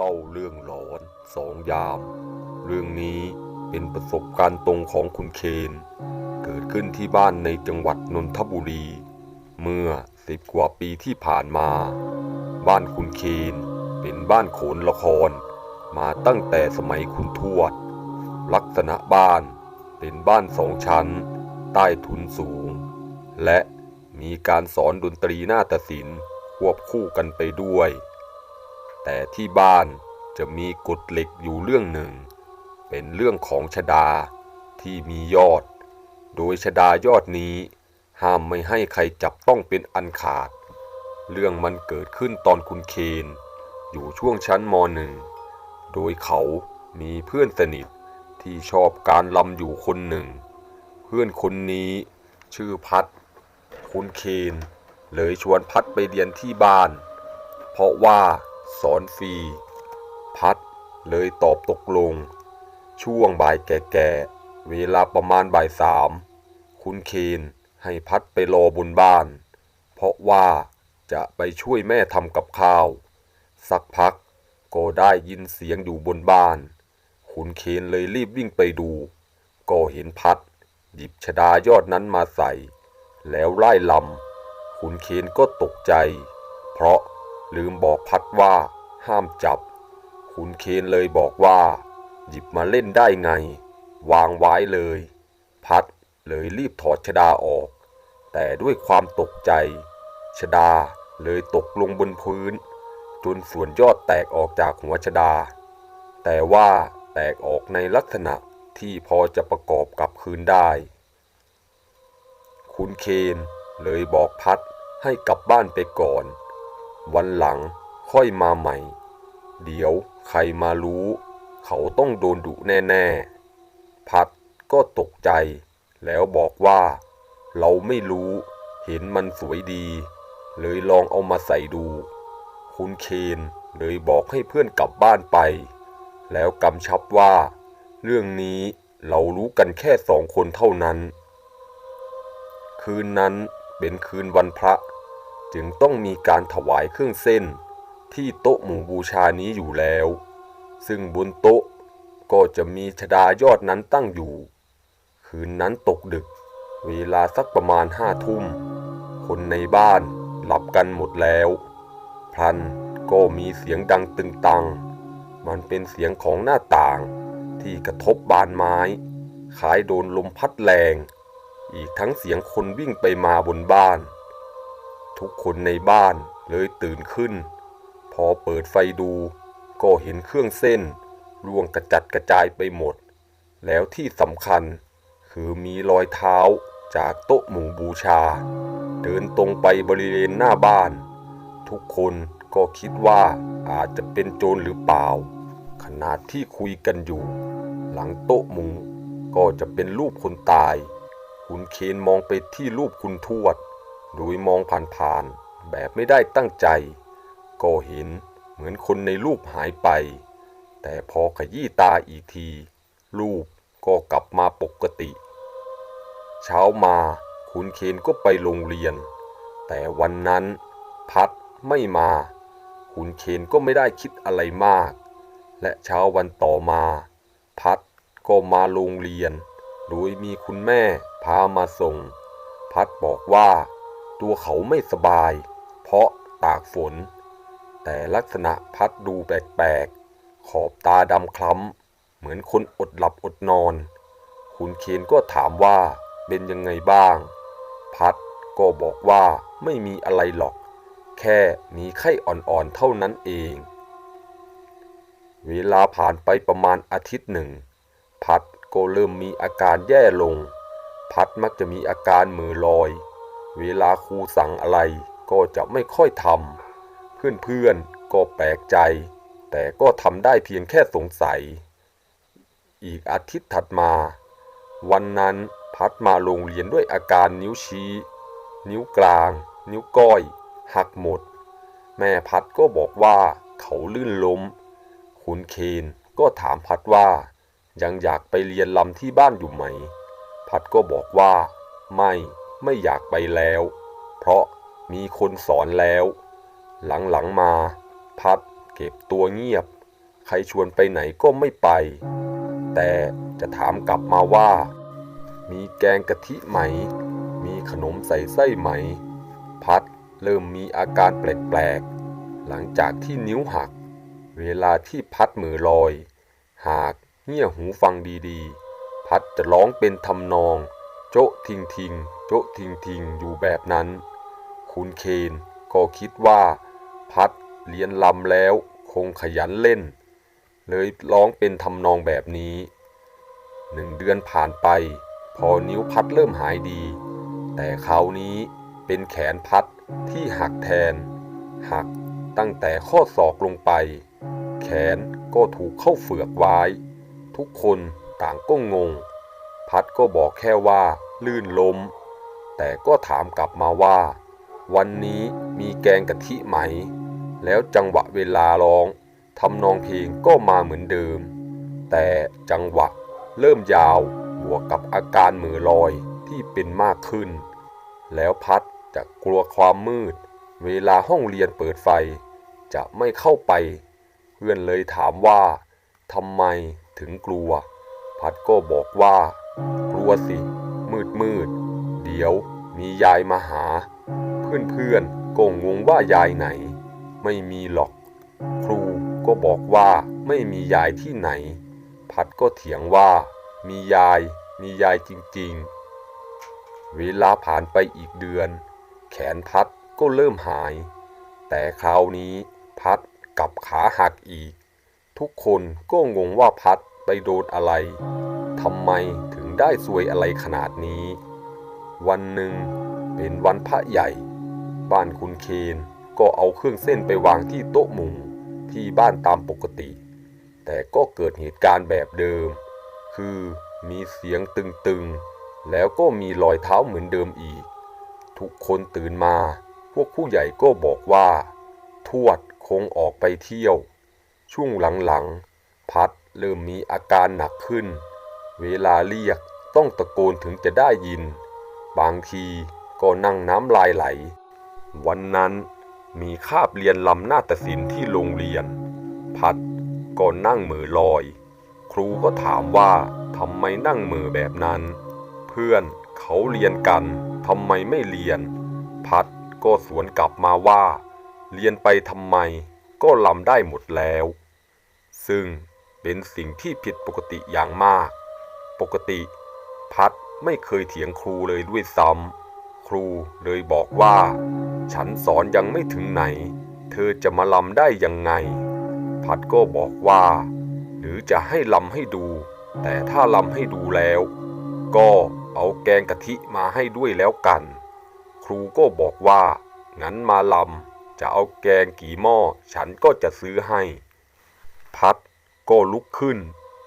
เล่าเรื่องหลอนสองยาม เรื่องนี้เป็นประสบการณ์ตรงของคุณเคน เกิดขึ้นที่บ้านในจังหวัดนนทบุรี เมื่อสิบกว่าปีที่ผ่านมา บ้านคุณเคนเป็นบ้านโขนละคร มาตั้งแต่สมัยคุณทวด ลักษณะบ้านเป็นบ้านสองชั้น ใต้ถุนสูง และมีการสอนดนตรีนาฏศิลป์ควบคู่กันไปด้วย แต่ที่บ้านจะมีกฎเหล็กอยู่เรื่องหนึ่ง เป็นเรื่องของชดาที่มียอด โดยชดายอดนี้ ห้ามไม่ให้ใครจับต้องเป็นอันขาด เรื่องมันเกิดขึ้นตอนคุณเคน อยู่ช่วงชั้นมหนึ่ง โดยเขามีเพื่อนสนิทที่ชอบการลำอยู่คนหนึ่ง เพื่อนคนนี้ชื่อพัด คุณเคนเลยชวนพัดไปเรียนที่บ้าน เพราะว่า สอนฟรี พัดเลยตอบตกลง ช่วงบ่ายแก่ๆ เวลาประมาณบ่ายสาม คุณเคนให้พัดไปรอบนบ้าน เพราะว่าจะไปช่วยแม่ทำกับข้าว สักพักก็ได้ยินเสียงอยู่บนบ้าน คุณเคนเลยรีบวิ่งไปดู ก็เห็นพัด หยิบชดายอดนั้นมาใส่ แล้วไล่ลำคุณเคนก็ตกใจ เพราะ ลืมบอกพัดว่า ห้ามจับ คุณเคนเลยบอกว่า หยิบมาเล่นได้ไง วางไว้เลย พัดเลยรีบถอดชดาออก แต่ด้วยความตกใจ ชดาเลยตกลงบนพื้น จนส่วนยอดแตกออกจากหัวชดา แต่ว่าแตกออกในลักษณะที่พอจะประกอบกับคืนได้ คุณเคนเลยบอกพัดให้กลับบ้านไปก่อน วันหลังค่อยมาใหม่ เดี๋ยวใครมารู้ เขาต้องโดนดุแน่ๆ พัดก็ตกใจ แล้วบอกว่า เราไม่รู้เห็นมันสวยดี เลยลองเอามาใส่ดู คุณเคนเลยบอกให้เพื่อนกลับบ้านไป แล้วกำชับว่า เรื่องนี้เรารู้กันแค่สองคนเท่านั้น คืนนั้นเป็นคืนวันพระ จึงต้องมีการถวายเครื่องเส้น ที่โต๊ะหมู่บูชานี้อยู่แล้ว ซึ่งบนโต๊ะก็จะมีชดายอดนั้นตั้งอยู่ คืนนั้นตกดึก เวลาสักประมาณห้าทุ่ม คนในบ้านหลับกันหมดแล้ว พลันก็มีเสียงดังตึงตัง มันเป็นเสียงของหน้าต่างที่กระทบบานไม้ คล้ายโดนลมพัดแรง อีกทั้งเสียงคนวิ่งไปมาบนบ้าน ทุกคนในบ้านเลยตื่นขึ้น พอเปิดไฟดูก็เห็นเครื่องเส้นร่วงกระจัดกระจายไปหมด แล้วที่สำคัญ คือมีรอยเท้าจากโต๊ะหมู่บูชา เดินตรงไปบริเวณหน้าบ้าน ทุกคนก็คิดว่าอาจจะเป็นโจรหรือเปล่า ขนาดที่คุยกันอยู่ หลังโต๊ะหมู่ก็จะเป็นรูปคนตาย คุณเคนมองไปที่รูปคุณทวด โดยมองผ่านๆแบบไม่ได้ตั้งใจ ก็เห็นเหมือนคนในรูปหายไป แต่พอขยี้ตาอีกที รูปก็กลับมาปกติ เช้ามาคุณเคนก็ไปโรงเรียน แต่วันนั้นพัดไม่มา คุณเคนก็ไม่ได้คิดอะไรมาก และเช้าวันต่อมา พัดก็มาโรงเรียน โดยมีคุณแม่พามาส่ง พัดบอกว่า ตัวเขาไม่สบาย เพราะตากฝน แต่ลักษณะพัดดูแปลกๆ ขอบตาดำคล้ำ เหมือนคนอดหลับอดนอน คุณเคนก็ถามว่าเป็นยังไงบ้าง พัดก็บอกว่าไม่มีอะไรหรอก แค่มีไข้อ่อนๆเท่านั้นเอง เวลาผ่านไปประมาณอาทิตย์หนึ่ง พัดก็เริ่มมีอาการแย่ลง พัดมักจะมีอาการมือลอย เวลาครูสั่งอะไรก็จะไม่ค่อยทำเพื่อนๆก็แปลกใจ แต่ก็ทำได้เพียงแค่สงสัย อีกอาทิตย์ถัดมา วันนั้นพัดมาโรงเรียนด้วยอาการนิ้วชี้ นิ้วกลาง นิ้วก้อย หักหมด แม่พัดก็บอกว่าเขาลื่นล้ม คุณเคนก็ถามพัดว่า ยังอยากไปเรียนลำที่บ้านอยู่ไหม พัดก็บอกว่า ไม่ ไม่อยากไปแล้ว เพราะมีคนสอนแล้ว หลังๆมา พัดเก็บตัวเงียบ ใครชวนไปไหนก็ไม่ไป แต่จะถามกลับมาว่า มีแกงกะทิไหม มีขนมใส่ไส้ไหม พัดเริ่มมีอาการแปลกๆ หลังจากที่นิ้วหัก เวลาที่พัดมือลอย หากเงี่ยหูฟังดีๆ พัดจะร้องเป็นทำนอง โจ๊ะทิงทิง โจะทิงทิงอยู่แบบนั้น คุณเคนก็คิดว่า พัดเรียนลำแล้วคงขยันเล่น เลยร้องเป็นทำนองแบบนี้ หนึ่งเดือนผ่านไป พอนิ้วพัดเริ่มหายดี แต่คราวนี้เป็นแขนพัดที่หักแทน หักตั้งแต่ข้อศอกลงไป แขนก็ถูกเข้าเฝือกไว้ ทุกคนต่างก็งง พัดก็บอกแค่ว่าลื่นล้ม แต่ก็ถามกลับมาว่า วันนี้มีแกงกะทิไหม แล้วจังหวะเวลาร้องทำนองเพลงก็มาเหมือนเดิม แต่จังหวะเริ่มยาวบวกกับอาการมือลอยที่เป็นมากขึ้น แล้วพัดจะกลัวความมืด เวลาห้องเรียนเปิดไฟ จะไม่เข้าไป เพื่อนเลยถามว่าทำไมถึงกลัว พัดก็บอกว่า กลัวสิ มืดมืด ดี๋ยวมียายมาหาเพื่อนเพื่อนๆก็งงว่ายายไหน ไม่มีหรอก ครูก็บอกว่าไม่มียายที่ไหน พัดก็เถียงว่า มียาย มียายจริงๆ เวลาผ่านไปอีกเดือน แขนพัดก็เริ่มหาย แต่คราวนี้พัดกับขาหักอีก ทุกคนก็งงว่าพัดไปโดนอะไรทำไมถึงได้ซวยอะไรขนาดนี้ วันหนึ่งเป็นวันพระใหญ่ บ้านคุณเคนก็เอาเครื่องเส้นไปวางที่โต๊ะหมู่ที่บ้านตามปกติ แต่ก็เกิดเหตุการณ์แบบเดิม คือมีเสียงตึงๆ แล้วก็มีรอยเท้าเหมือนเดิมอีก ทุกคนตื่นมา พวกผู้ใหญ่ก็บอกว่า ทวดคงออกไปเที่ยว ช่วงหลังๆ พัดเริ่มมีอาการหนักขึ้น เวลาเรียกต้องตะโกนถึงจะได้ยิน บางทีก็นั่งน้ำลายไหล วันนั้นมีคาบเรียนลำนาฏศิลป์ที่โรงเรียน พัดก็นั่งเหมือลอย ครูก็ถามว่าทำไมนั่งเหมือแบบนั้น เพื่อนเขาเรียนกันทำไมไม่เรียน พัดก็สวนกลับมาว่า เรียนไปทำไมก็ลำได้หมดแล้ว ซึ่งเป็นสิ่งที่ผิดปกติอย่างมาก ปกติ พัด ไม่เคยเถียงครูเลยด้วยซ้ำครูเลยบอกว่า ฉันสอนยังไม่ถึงไหน เธอจะมาลำได้ยังไง พัดก็บอกว่า หรือจะให้ลำให้ดู แต่ถ้าลำให้ดูแล้ว ก็เอาแกงกะทิมาให้ด้วยแล้วกัน ครูก็บอกว่า งั้นมาลำจะเอาแกงกี่หม้อฉันก็จะซื้อให้ พัดก็ลุกขึ้น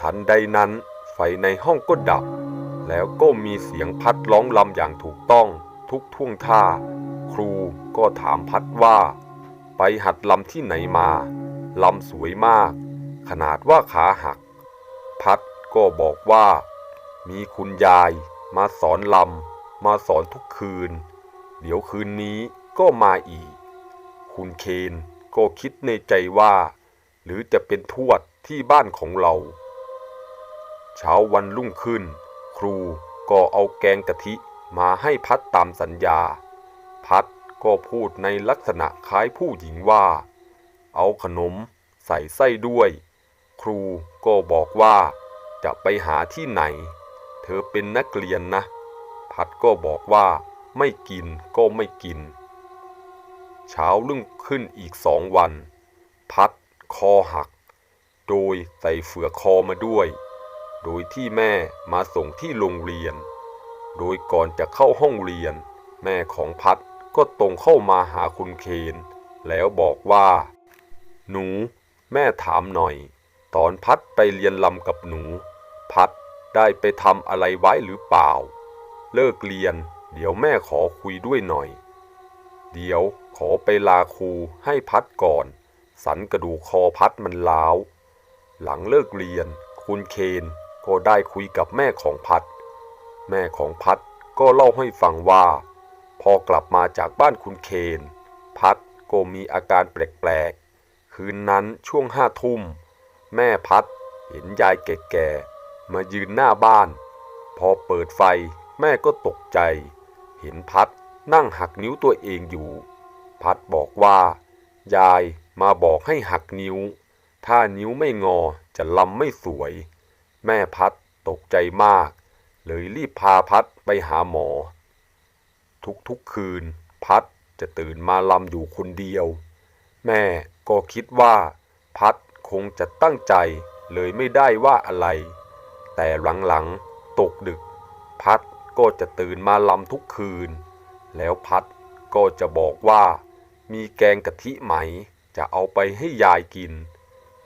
ทันใดนั้น ไฟในห้องก็ดับ แล้วก็มีเสียงพัดร้องลำอย่างถูกต้องทุกท่วงท่า ครูก็ถามพัดว่า ไปหัดลำที่ไหนมาลำสวยมาก ขนาดว่าขาหัก พัดก็บอกว่า มีคุณยายมาสอนลำมาสอนทุกคืน เดี๋ยวคืนนี้ก็มาอีก คุณเคนก็คิดในใจว่า หรือจะเป็นทวดที่บ้านของเรา เช้าวันรุ่งขึ้น ครูก็เอาแกงกะทิมาให้พัดตามสัญญา พัดก็พูดในลักษณะคล้ายผู้หญิงว่า เอาขนมใส่ไส้ด้วย ครูก็บอกว่าจะไปหาที่ไหน เธอเป็นนักเรียนนะ พัดก็บอกว่าไม่กินก็ไม่กิน เช้ารุ่งขึ้นอีกสองวัน พัดคอหัก โดยใส่เฟือกคอมาด้วย โดยที่แม่มาส่งที่โรงเรียน โดยก่อนจะเข้าห้องเรียน แม่ของพัดก็ตรงเข้ามาหาคุณเคน แล้วบอกว่า หนู แม่ถามหน่อย ตอนพัดไปเรียนลำกับหนู พัดได้ไปทำอะไรไว้หรือเปล่า เลิกเรียน เดี๋ยวแม่ขอคุยด้วยหน่อย เดี๋ยวขอไปลาครูให้พัดก่อน สันกระดูกคอพัดมันล้าว หลังเลิกเรียน คุณเคน ก็ได้คุยกับแม่ของพัด แม่ของพัดก็เล่าให้ฟังว่า พอกลับมาจากบ้านคุณเคน พัดก็มีอาการแปลกๆ คืนนั้นช่วงห้าทุ่ม แม่พัดเห็นยายแก่ๆ มายืนหน้าบ้าน พอเปิดไฟแม่ก็ตกใจ เห็นพัดนั่งหักนิ้วตัวเองอยู่ พัดบอกว่า ยายมาบอกให้หักนิ้ว ถ้านิ้วไม่งอจะลำไม่สวย แม่พัดตกใจมาก เลยรีบพาพัดไปหาหมอ ทุกๆคืนพัดจะตื่นมาลำอยู่คนเดียว แม่ก็คิดว่า พัดคงจะตั้งใจเลยไม่ได้ว่าอะไร แต่หลังๆตกดึก พัดก็จะตื่นมาลำทุกคืน แล้วพัดก็จะบอกว่า มีแกงกะทิไหม จะเอาไปให้ยายกิน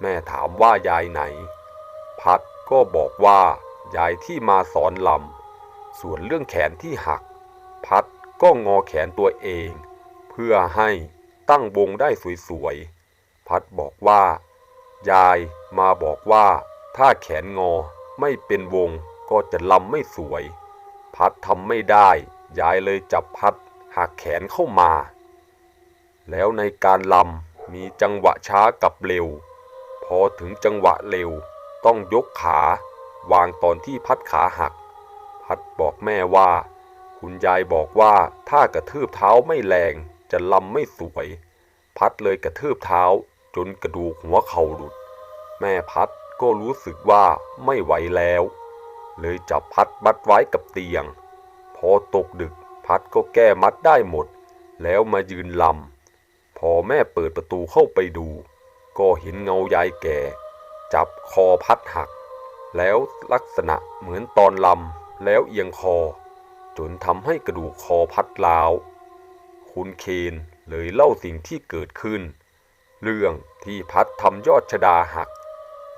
แม่ถามว่ายายไหน พัด ก็บอกว่ายายที่มาสอนลำ ส่วนเรื่องแขนที่หัก พัดก็งอแขนตัวเอง เพื่อให้ตั้งวงได้สวยๆ พัดบอกว่า ยายมาบอกว่าถ้าแขนงอไม่เป็นวงก็จะลำไม่สวย พัดทำไม่ได้ ยายเลยจับพัดหักแขนเข้ามา แล้วในการลำมีจังหวะช้ากับเร็ว พอถึงจังหวะเร็ว ต้องยกขาวางตอนที่พัดขาหัก พัดบอกแม่ว่า คุณยายบอกว่าถ้ากระทืบเท้าไม่แรงจะลำไม่สวย พัดเลยกระทืบเท้าจนกระดูกหัวเข่าหลุด แม่พัดก็รู้สึกว่าไม่ไหวแล้ว เลยจับพัดมัดไว้กับเตียง พอตกดึกพัดก็แก้มัดได้หมด แล้วมายืนลำพอแม่เปิดประตูเข้าไปดู ก็เห็นเงายายแก่ จับคอพัดหัก แล้วลักษณะเหมือนตอนลำแล้วเอียงคอ จนทำให้กระดูกคอพัดล้าว คุณเคนเลยเล่าสิ่งที่เกิดขึ้น เรื่องที่พัดทำยอดชดาหัก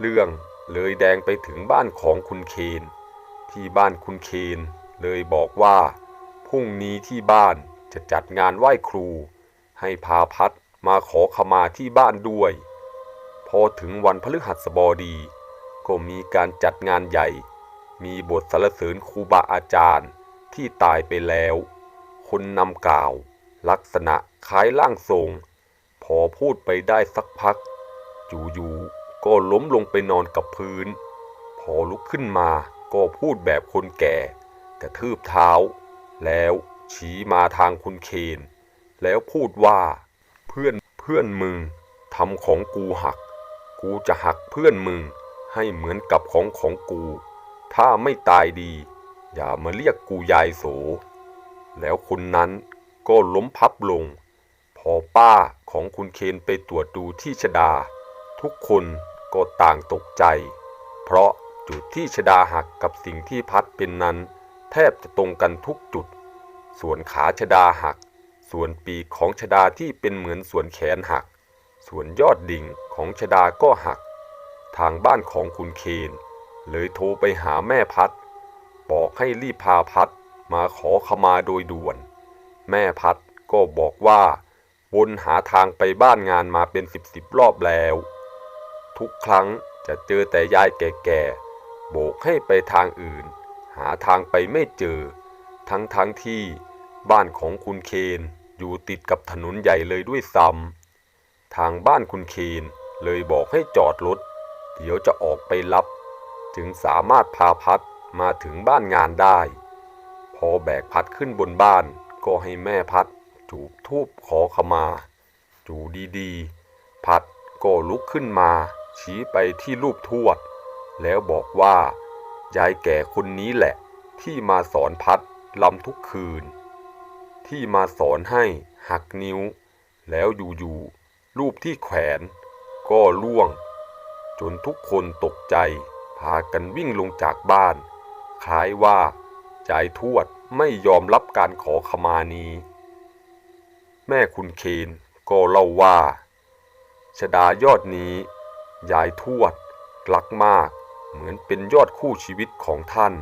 เรื่องเลยแดงไปถึงบ้านของคุณเคน ที่บ้านคุณเคนเลยบอกว่าพรุ่งนี้ที่บ้านจะจัดงานไหว้ครู ให้พาพัดมาขอขมาที่บ้านด้วย อถึงวันพฤหัสบดี ก็มีการจัดงานใหญ่ มีบทสรรเสริญครูบาอาจารย์ที่ตายไปแล้ว คนนำกล่าว ลักษณะคล้ายร่างทรง พอพูดไปได้สักพัก อยู่ๆก็ล้มลงไปนอนกับพื้น พอลุกขึ้นมาก็พูดแบบคนแก่ กระทืบเท้า แล้วชี้มาทางคุณเคน แล้วพูดว่า เพื่อนเพื่อนมึงทำของกูหัก กูจะหักเพื่อนมึงให้เหมือนกับของของกู ถ้าไม่ตายดี อย่ามาเรียกกูยายโส แล้วคนนั้นก็ล้มพับลง พอป้าของคุณเคนไปตรวจดูที่ชดา ทุกคนก็ต่างตกใจ เพราะจุดที่ชดาหักกับสิ่งที่พัดเป็นนั้น แทบจะตรงกันทุกจุด ส่วนขาชดาหัก ส่วนปีกของชดาที่เป็นเหมือนส่วนแขนหัก ส่วนยอดดิ่งของชดาก็หัก ทางบ้านของคุณเคน เลยโทรไปหาแม่พัด บอกให้รีบพาพัดมาขอขมาโดยด่วน แม่พัดก็บอกว่า วนหาทางไปบ้านงานมาเป็นสิบสิบรอบแล้ว ทุกครั้งจะเจอแต่ยายแก่ๆโบกให้ไปทางอื่น หาทางไปไม่เจอ ทั้งทั้งที่บ้านของคุณเคนอยู่ติดกับถนนใหญ่เลยด้วยซ้ำ ทางบ้านคุณเคนเลยบอกให้จอดรถ เดี๋ยวจะออกไปรับ จึงสามารถพาพัดมาถึงบ้านงานได้ พอแบกพัดขึ้นบนบ้านก็ให้แม่พัดจูบทูบขอขมา จูดีๆ พัดก็ลุกขึ้นมา ชี้ไปที่รูปทวด แล้วบอกว่ายายแก่คนนี้แหละ ที่มาสอนพัดลำทุกคืน ที่มาสอนให้หักนิ้ว แล้วอยู่ๆ รูปที่แขวนก็ล่วง จนทุกคนตกใจพากันวิ่งลงจากบ้าน คล้ายว่ายายทวดไม่ยอมรับการขอขมานี้ แม่คุณเคนก็เล่าว่า ชดายอดนี้ยายทวดรักมากเหมือนเป็นยอดคู่ชีวิตของท่าน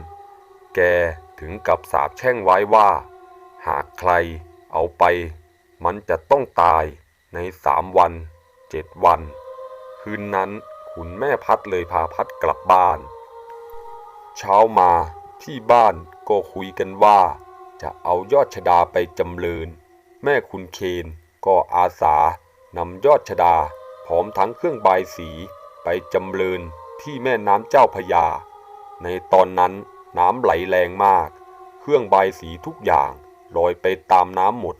แกถึงกับสาบแช่งไว้ว่า หากใครเอาไปมันจะต้องตาย ในสามวันเจ็ดวัน คืนนั้นคุณแม่พัดเลยพาพัดกลับบ้าน เช้ามาที่บ้านก็คุยกันว่า จะเอายอดชดาไปจำเริญ แม่คุณเคนก็อาสานำยอดชดาพร้อมทั้งเครื่องบายสีไปจำเริญที่แม่น้ำเจ้าพยา ในตอนนั้นน้ำไหลแรงมาก เครื่องบายสีทุกอย่างลอยไปตามน้ำหมด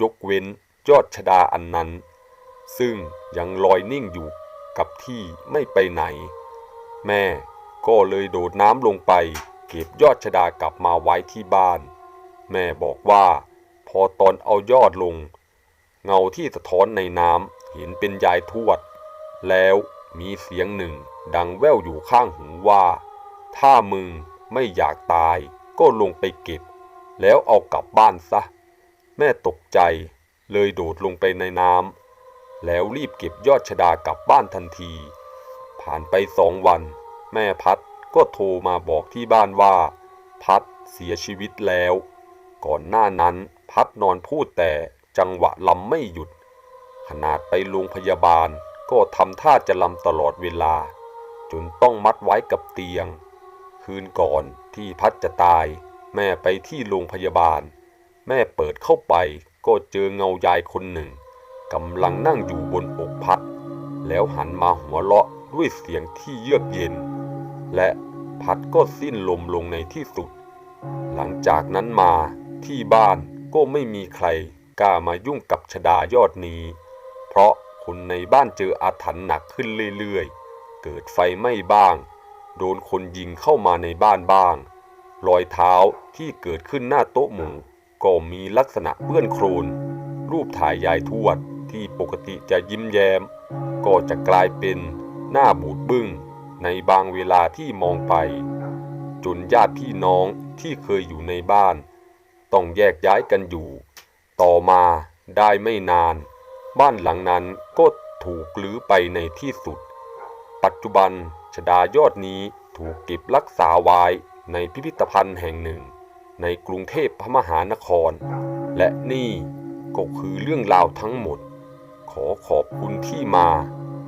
ยกเว้น ยอดชดาอันนั้น ซึ่งยังลอยนิ่งอยู่กับที่ไม่ไปไหน แม่ก็เลยโดดน้ำลงไป เก็บยอดชดากลับมาไว้ที่บ้าน แม่บอกว่า พอตอนเอายอดลง เงาที่สะท้อนในน้ำเห็นเป็นยายทวด แล้วมีเสียงหนึ่งดังแว่วอยู่ข้างหูว่า ถ้ามึงไม่อยากตายก็ลงไปเก็บ แล้วเอากลับบ้านซะ แม่ตกใจ เลยโดดลงไปในน้ำแล้วรีบเก็บยอดชดากลับบ้านทันที ผ่านไปสองวัน แม่พัดก็โทรมาบอกที่บ้านว่า พัดเสียชีวิตแล้ว ก่อนหน้านั้นพัดนอนพูดแต่จังหวะลำไม่หยุด ขนาดไปโรงพยาบาลก็ทำท่าจะลำตลอดเวลา จนต้องมัดไว้กับเตียง คืนก่อนที่พัดจะตาย แม่ไปที่โรงพยาบาล แม่เปิดเข้าไป ก็เจอเงายายคนหนึ่งกำลังนั่งอยู่บนอกพัด แล้วหันมาหัวเราะด้วยเสียงที่เยือกเย็น และพัดก็สิ้นลมลงในที่สุด หลังจากนั้นมาที่บ้านก็ไม่มีใครกล้ามายุ่งกับชดายอดนี้ เพราะคนในบ้านเจออาถรรพ์หนักขึ้นเรื่อยๆ เกิดไฟไหม้บ้าง โดนคนยิงเข้ามาในบ้านบ้าง รอยเท้าที่เกิดขึ้นหน้าโต๊ะหมู่ ก็มีลักษณะเปื้อนโครน รูปถ่ายยายทวดที่ปกติจะยิ้มแย้ม ก็จะกลายเป็นหน้าบูดบึ้งในบางเวลาที่มองไป จนญาติพี่น้องที่เคยอยู่ในบ้าน ต้องแยกย้ายกันอยู่ ต่อมาได้ไม่นาน บ้านหลังนั้นก็ถูกลื้อไปในที่สุด ปัจจุบันชดายอดนี้ถูกเก็บรักษาไว้ในพิพิธภัณฑ์แห่งหนึ่ง ในกรุงเทพพระมหานคร และนี่ก็คือเรื่องราวทั้งหมด ขอขอบคุณที่มา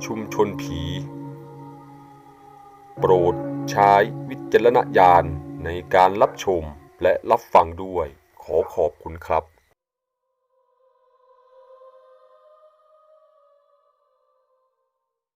ชุมชนผี โปรดใช้วิจารณญาณในการรับชมและรับฟังด้วย ขอขอบคุณครับ